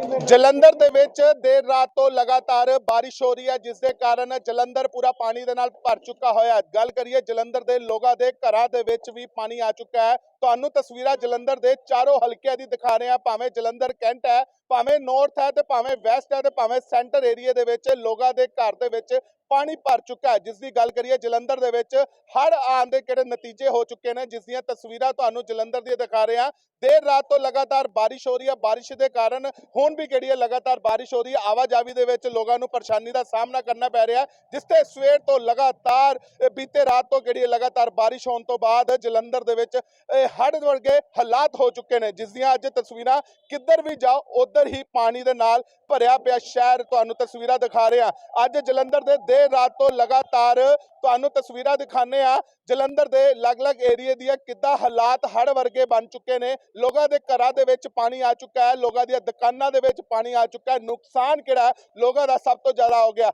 ਜਲੰਧਰ ਦੇ ਵਿੱਚ ਦੇਰ ਰਾਤ ਤੋਂ ਲਗਾਤਾਰ ਬਾਰਿਸ਼ ਹੋ ਰਹੀ ਹੈ, ਜਿਸ ਦੇ ਕਾਰਨ ਜਲੰਧਰ ਪੂਰਾ ਪਾਣੀ ਦੇ ਨਾਲ ਭਰ ਚੁੱਕਾ ਹੋਇਆ ਹੈ। ਗੱਲ ਕਰੀਏ ਜਲੰਧਰ ਦੇ ਲੋਕਾਂ ਦੇ ਘਰਾਂ ਦੇ ਵਿੱਚ ਵੀ ਪਾਣੀ ਆ ਚੁੱਕਾ ਹੈ। ਤੁਹਾਨੂੰ ਤਸਵੀਰਾਂ ਜਲੰਧਰ ਦੇ ਚਾਰੋਂ ਹਲਕਿਆਂ ਦੀ ਦਿਖਾ ਰਹੇ ਹਾਂ। ਭਾਵੇਂ ਜਲੰਧਰ ਕੈਂਟ ਹੈ, ਭਾਵੇਂ ਨਾਰਥ ਹੈ ਤੇ ਭਾਵੇਂ ਵੈਸਟ ਹੈ ਤੇ ਭਾਵੇਂ ਸੈਂਟਰ ਏਰੀਆ ਦੇ ਵਿੱਚ ਲੋਕਾਂ ਦੇ ਘਰ ਦੇ ਵਿੱਚ ਪਾਣੀ ਭਰ ਚੁੱਕਾ ਹੈ। ਜਿਸ ਦੀ ਗੱਲ ਕਰੀਏ ਜਲੰਧਰ ਦੇ ਵਿੱਚ ਹੜ ਆਉਣ ਦੇ ਕਿਹੜੇ ਨਤੀਜੇ ਹੋ ਚੁੱਕੇ ਨੇ, ਜਿਸ ਦੀਆਂ ਤਸਵੀਰਾਂ ਤੁਹਾਨੂੰ ਜਲੰਧਰ ਦੀਆਂ ਦਿਖਾ ਰਹੇ ਹਾਂ। ਦੇਰ ਰਾਤ ਤੋਂ ਲਗਾਤਾਰ ਬਾਰਿਸ਼ ਹੋ ਰਹੀ ਹੈ। ਬਾਰਿਸ਼ ਦੇ ਕਾਰਨ ਹੁਣ ਵੀ ਕਿਹੜੀ ਹੈ ਲਗਾਤਾਰ ਬਾਰਿਸ਼ ਹੋ ਰਹੀ ਹੈ। ਆਵਾਜਾਈ ਦੇ ਵਿੱਚ ਲੋਕਾਂ ਨੂੰ ਪਰੇਸ਼ਾਨੀ ਦਾ ਸਾਹਮਣਾ ਕਰਨਾ ਪੈ ਰਿਹਾ ਜਿਸ ਤੇ ਸਵੇਰ ਤੋਂ ਲਗਾਤਾਰ ਬੀਤੇ ਰਾਤ ਤੋਂ ਕਿਹੜੀ ਹੈ ਲਗਾਤਾਰ ਬਾਰਿਸ਼ ਹੋਣ ਤੋਂ ਬਾਅਦ ਜਲੰਧਰ ਦੇ ਵਿੱਚ ਇਹ ਹੜ੍ਹ ਵਰਗੇ ਹਾਲਾਤ ਹੋ ਚੁੱਕੇ ਨੇ, ਜਿਸ ਦੀਆਂ ਅੱਜ ਤਸਵੀਰਾਂ ਕਿੱਧਰ ਵੀ ਜਾਓ, ਉਧਰ ਹੀ ਪਾਣੀ ਦੇ ਨਾਲ ਭਰਿਆ ਪਿਆ ਸ਼ਹਿਰ ਤੁਹਾਨੂੰ ਤਸਵੀਰਾਂ ਦਿਖਾ ਰਹੇ ਹਾਂ। ਅੱਜ ਜਲੰਧਰ ਦੇ ਦੇਰ ਰਾਤ ਤੋਂ ਲਗਾਤਾਰ ਤੁਹਾਨੂੰ ਤਸਵੀਰਾਂ ਦਿਖਾਣੇ ਆ ਜਲੰਧਰ ਦੇ ਅਲੱਗ-ਅਲੱਗ ਏਰੀਏ ਦੀਆਂ ਕਿੱਦਾਂ ਹਾਲਾਤ ਹੜ ਵਰਗੇ ਬਣ ਚੁੱਕੇ ਨੇ। ਲੋਕਾਂ ਦੇ ਘਰਾਂ ਦੇ ਵਿੱਚ ਪਾਣੀ ਆ ਚੁੱਕਾ ਹੈ। ਲੋਕਾਂ ਦੀਆਂ ਦੁਕਾਨਾਂ ਦੇ ਵਿੱਚ ਪਾਣੀ ਆ ਚੁੱਕਾ ਹੈ। ਨੁਕਸਾਨ ਕਿਹੜਾ ਲੋਕਾਂ ਦਾ ਸਭ ਤੋਂ ਜ਼ਿਆਦਾ ਹੋ ਗਿਆ।